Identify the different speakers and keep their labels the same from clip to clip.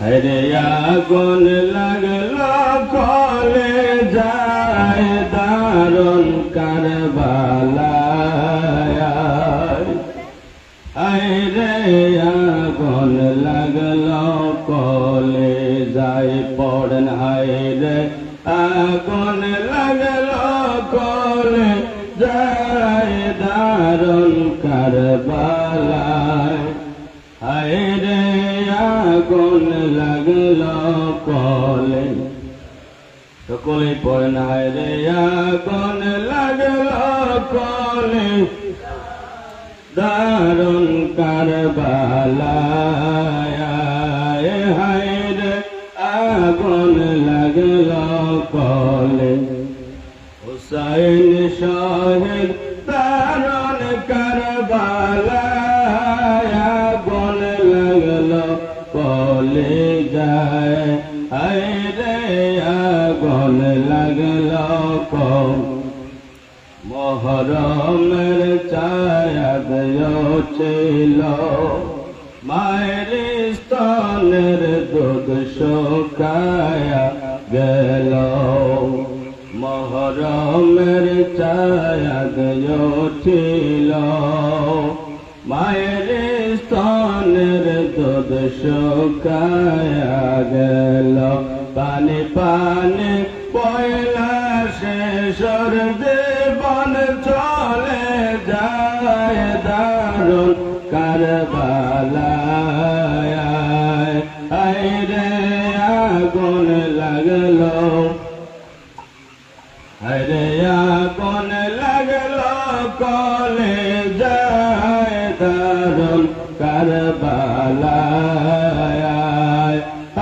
Speaker 1: হরে আগুন লাগল, কলে যায় দারুণ কারবালায়। আরে আগুন লাগল, কলে যায় পড়ন আরে আগুন লাগল, কলে যায় দারুণ কারবালায়। আরে আগুন লাগল কলে। সকলে পড়ে না রে, আগুন লাগল কলে। দারুণ কারবালায় হায় রে, আগুন লাগল কলে। হুসাইন শাহেদ দারুণ কারবালায়, আগুন লাগল কলে যায় হায় রে আগুন লাগল মহরমের চায়াদ ছিল মায়ের স্তনের দুধ শোকায়া গেল মহরমের চায়াদ ছিল মায়ের দুধ শোকায়া গেল। পানি পানি পয়লা শেষর দেবন চলে যায়, দারুণ কারবালায়। আইরে আগুন লাগল। আরে আগুন লাগল কলে যায় কারবালায়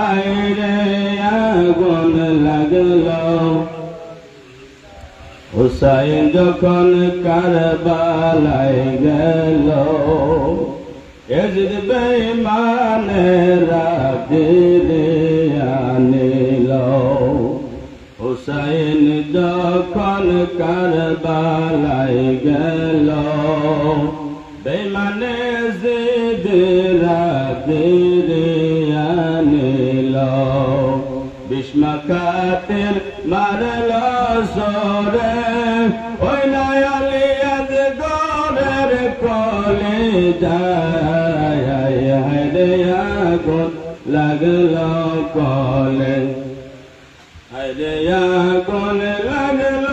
Speaker 1: আইরে আগুন লাগল। হুসাইন যখন কারবালায় গেল, এজিদ বেমানেরা দিলে আনিল। হুসাইন যখন কারবালায় গেল বেমানে জিদরা দিলে আনিল বিষ্মকাতের মারল সরে ওই নয়ালিয়াদ গরের কলে যায় হরে আগুন লাগল কলে হরে আগুন লাগল।